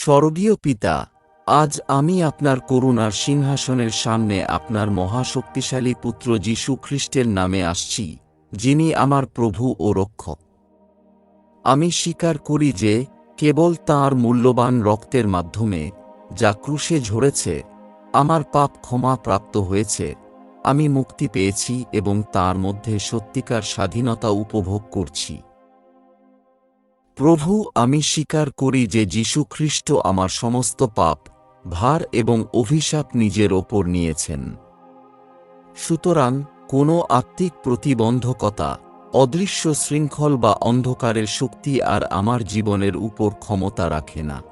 স্বর্গীয় পিতা, আজ আমি আপনার করুণার সিংহাসনের সামনে আপনার মহাশক্তিশালী পুত্র যীশু খ্রিস্টের নামে আসছি, যিনি আমার প্রভু ও রক্ষক। আমি স্বীকার করি যে, কেবল তাঁর মূল্যবান রক্তের মাধ্যমে, যা ক্রুশে ঝরেছে, আমার পাপ ক্ষমা প্রাপ্ত হয়েছে, আমি মুক্তি পেয়েছি এবং তার মধ্যে সত্যিকার স্বাধীনতা উপভোগ করছি। প্রভু, আমি স্বীকার করি যে যীশু খ্রিস্ট আমার সমস্ত পাপ, ভার এবং অভিশাপ নিজের ওপর নিয়েছেন। সুতরাং, কোনো আত্মিক প্রতিবন্ধকতা, অদৃশ্য শৃঙ্খল বা অন্ধকারের শক্তি আর আমার জীবনের উপর ক্ষমতা রাখে না।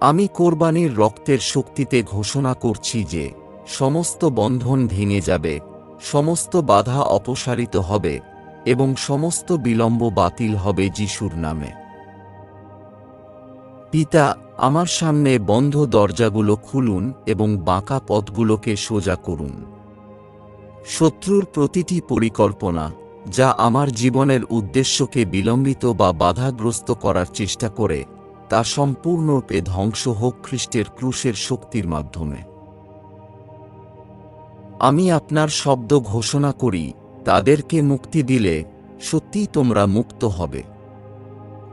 আমি কোরবানির রক্তের শক্তিতে ঘোষণা করছি যে, সমস্ত বন্ধন ভেঙে যাবে, সমস্ত বাধা অপসারিত হবে এবং সমস্ত বিলম্ব বাতিল হবে যিশুর নামে। পিতা, আমার সামনে বন্ধ দরজাগুলো খুলুন এবং বাঁকা পথগুলোকে সোজা করুন। শত্রুর প্রতিটি পরিকল্পনা, যা আমার জীবনের উদ্দেশ্যকে বিলম্বিত বা বাধাগ্রস্ত করার চেষ্টা করে, তা সম্পূর্ণরূপে ধ্বংস হোক খ্রিস্টের ক্রুশের শক্তির মাধ্যমে। আমি আপনার শব্দ ঘোষণা করি তাদেরকে মুক্তি দিলে সত্যিই তোমরা মুক্ত হবে।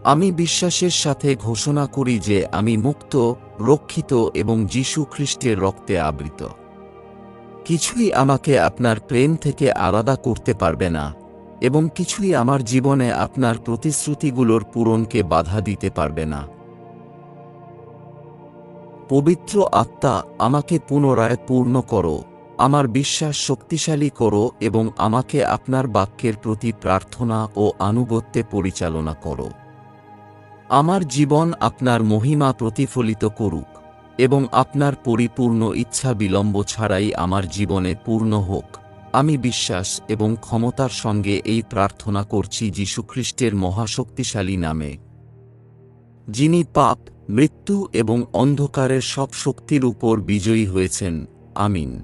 আমি বিশ্বাসের সাথে ঘোষণা করি যে আমি মুক্ত, রক্ষিত এবং যীশু খ্রিস্টের রক্তে আবৃত। কিছুই আমাকে আপনার প্রেম থেকে আলাদা করতে পারবে না এবং কিছুই আমার জীবনে আপনার প্রতিশ্রুতিগুলোর পূরণকে বাধা দিতে পারবে না। পবিত্র আত্মা আমাকে পুনরায় পূর্ণ করো আমার বিশ্বাস শক্তিশালী করো এবং আমাকে আপনার বাক্যের প্রতি প্রার্থনা ও আনুগত্যে পরিচালনা করো। আমার জীবন আপনার মহিমা প্রতিফলিত করুক এবং আপনার পরিপূর্ণ ইচ্ছা বিলম্ব ছাড়াই আমার জীবনে পূর্ণ হোক। আমি বিশ্বাস এবং ক্ষমতার সঙ্গে এই প্রার্থনা করছি যীশুখ্রিস্টের মহাশক্তিশালী নামে। যিনি পাপ, মৃত্যু এবং অন্ধকারের সব শক্তির উপর বিজয়ী হয়েছেন। আমিন।